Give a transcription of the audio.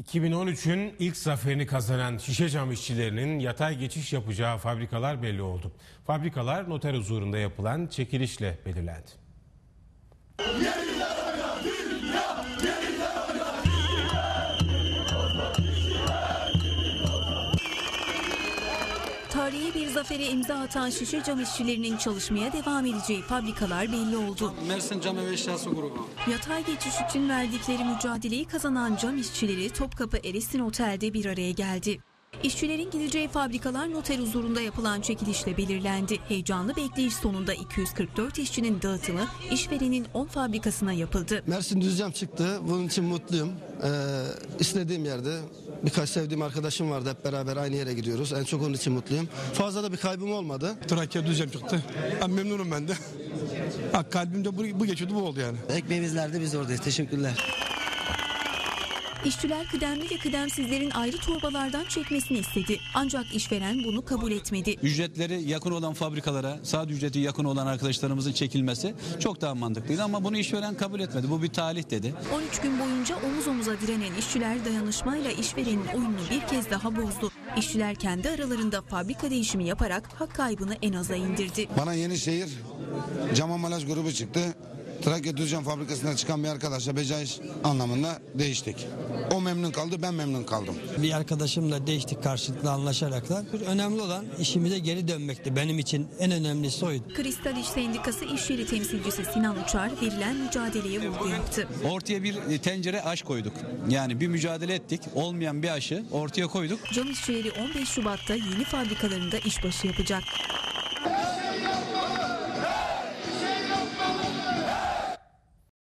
2013'ün ilk zaferini kazanan şişe cam işçilerinin yatay geçiş yapacağı fabrikalar belli oldu. Fabrikalar noter huzurunda yapılan çekilişle belirlendi. Tarihi bir zafere imza atan şişe cam işçilerinin çalışmaya devam edeceği fabrikalar belli oldu. Mersin Cam Ev Eşyası Grubu. Yatay geçiş için verdikleri mücadeleyi kazanan cam işçileri Topkapı Eresin Otel'de bir araya geldi. İşçilerin gideceği fabrikalar noter huzurunda yapılan çekilişle belirlendi. Heyecanlı bekleyiş sonunda 244 işçinin dağıtımı işverenin 10 fabrikasına yapıldı. Mersin Düzcam çıktı. Bunun için mutluyum. Ee, istediğim yerde birkaç sevdiğim arkadaşım vardı. Hep beraber aynı yere gidiyoruz. En çok onun için mutluyum. Fazla da bir kaybım olmadı. Trakya düzcem çıktı. Ben memnunum ben de. Kalbimde bu, bu geçiyordu bu oldu yani. Ekmeğimiz nerede biz oradayız. Teşekkürler. İşçiler kıdemli ve kıdemsizlerin ayrı torbalardan çekmesini istedi. Ancak işveren bunu kabul etmedi. ücretleri yakın olan fabrikalara, saat ücreti yakın olan arkadaşlarımızın çekilmesi çok daha mantıklıydı ama bunu işveren kabul etmedi. Bu bir talih dedi. 13 gün boyunca omuz omuza direnen işçiler dayanışmayla işverenin oyununu bir kez daha bozdu. İşçiler kendi aralarında fabrika değişimi yaparak hak kaybını en aza indirdi. Bana Yenişehir cam ambalaj grubu çıktı. Trakya Düzcam fabrikasından çıkan bir arkadaşla becaiş anlamında değiştik. O memnun kaldı, ben memnun kaldım. Bir arkadaşımla değiştik karşılıklı anlaşaraklar. Önemli olan işimize geri dönmekti. Benim için en önemlisi oydu. Kristal İş Sendikası iş yeri temsilcisi Sinan Uçar verilen mücadeleye vurgu yaptı. Ortaya bir tencere aş koyduk. Yani bir mücadele ettik. Olmayan bir aşı ortaya koyduk. Cam işçileri 15 Şubat'ta yeni fabrikalarında işbaşı yapacak.